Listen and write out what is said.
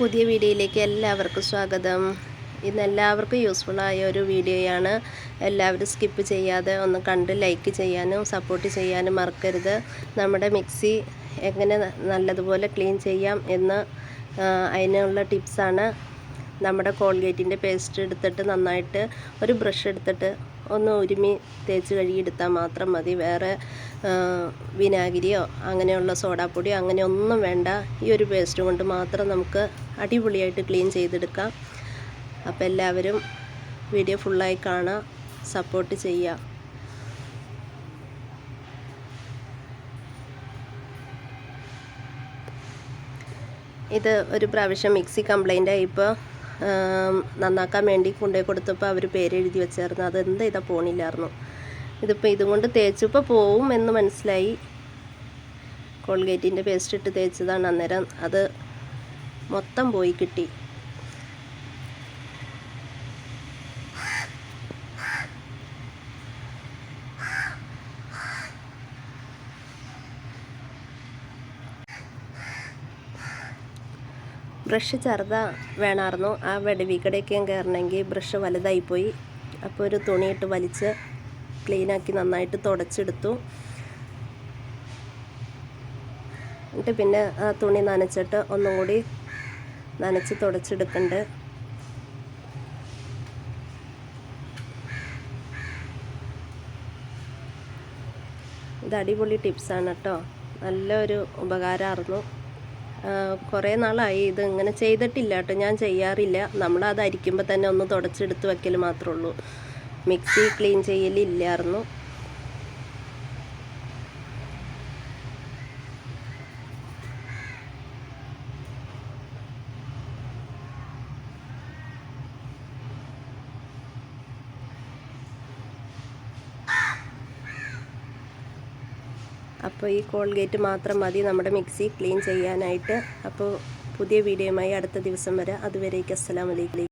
പുതിയ വീഡിയോയിലേക്ക് എല്ലാവർക്കും സ്വാഗതം. ഇന്ന് എല്ലാവർക്കും യൂസ്ഫുൾ ആയ ഒരു വീഡിയോയാണ്. എല്ലാവരും സ്കിപ്പ് ചെയ്യാതെ ഒന്ന് കണ്ട് ലൈക്ക് ചെയ്യാനും സപ്പോർട്ട് ചെയ്യാനും മറക്കരുത്. നമ്മുടെ മിക്സി എങ്ങനെ നല്ലതുപോലെ ക്ലീൻ ചെയ്യാം എന്ന് അതിനുള്ള ടിപ്സാണ് നമ്മുടെ കോൾഗേറ്റിന്റെ പേസ്റ്റ് എടുത്തിട്ട് നന്നായിട്ട് ഒരു ബ്രഷ് എടുത്തിട്ട് ഒന്ന് ഉരുമി തേച്ച് കഴുകിയെടുത്താൽ മാത്രം മതി. വേറെ വിനാഗിരിയോ അങ്ങനെയുള്ള സോഡാപ്പൊടിയോ അങ്ങനെ ഒന്നും വേണ്ട. ഈ ഒരു പേസ്റ്റ് കൊണ്ട് മാത്രം നമുക്ക് അടിപൊളിയായിട്ട് ക്ലീൻ ചെയ്തെടുക്കാം. അപ്പോൾ എല്ലാവരും വീഡിയോ ഫുള്ളായി കാണാം സപ്പോർട്ട് ചെയ്യുക. ഇത് ഒരു പ്രാവശ്യം മിക്സി കംപ്ലൈന്റ് ആയിപ്പോൾ നന്നാക്കാൻ വേണ്ടി കൊണ്ടുപോയി കൊടുത്തപ്പോൾ അവർ പേരെഴുതി വെച്ചായിരുന്നു. അതെന്താ ഇതാ പോണില്ലായിരുന്നു. ഇതിപ്പോൾ ഇതും കൊണ്ട് തേച്ചപ്പോൾ പോവും എന്ന് മനസ്സിലായി. കോൾഗേറ്റിന്റെ പേസ്റ്റ് ഇട്ട് തേച്ചതാണ് അന്നേരം അത് മൊത്തം പോയി കിട്ടി. ബ്രഷ് ചെറുത വേണമായിരുന്നു. ആ വെടവിക്കടയൊക്കെ കയറണമെങ്കിൽ ബ്രഷ് വലുതായിപ്പോയി. അപ്പോൾ ഒരു തുണിയിട്ട് വലിച്ച് ക്ലീനാക്കി നന്നായിട്ട് തുടച്ചെടുത്തു. എന്നിട്ട് പിന്നെ ആ തുണി നനച്ചിട്ട് ഒന്നും കൂടി നനച്ച് തുടച്ചെടുക്കുന്നുണ്ട് ഇത് അടിപൊളി ടിപ്സാണ് കേട്ടോ. നല്ലൊരു ഉപകാരമായിരുന്നു. കുറേ നാളായി. ഇത് ഇങ്ങനെ ചെയ്തിട്ടില്ല കേട്ടോ. ഞാൻ ചെയ്യാറില്ല. നമ്മളത് അരിക്കുമ്പോൾ തന്നെ ഒന്ന് തുടച്ചെടുത്ത് വെക്കൽ മാത്രമേ ഉള്ളൂ. മിക്സി ക്ലീൻ ചെയ്യലില്ലായിരുന്നു. അപ്പോൾ ഈ കോൾഗേറ്റ് മാത്രം മതി നമ്മുടെ മിക്സി ക്ലീൻ ചെയ്യാനായിട്ട്. അപ്പോൾ പുതിയ വീഡിയോയുമായി അടുത്ത ദിവസം വരെ. അതുവരേക്ക് അസ്സലാമലൈക്കും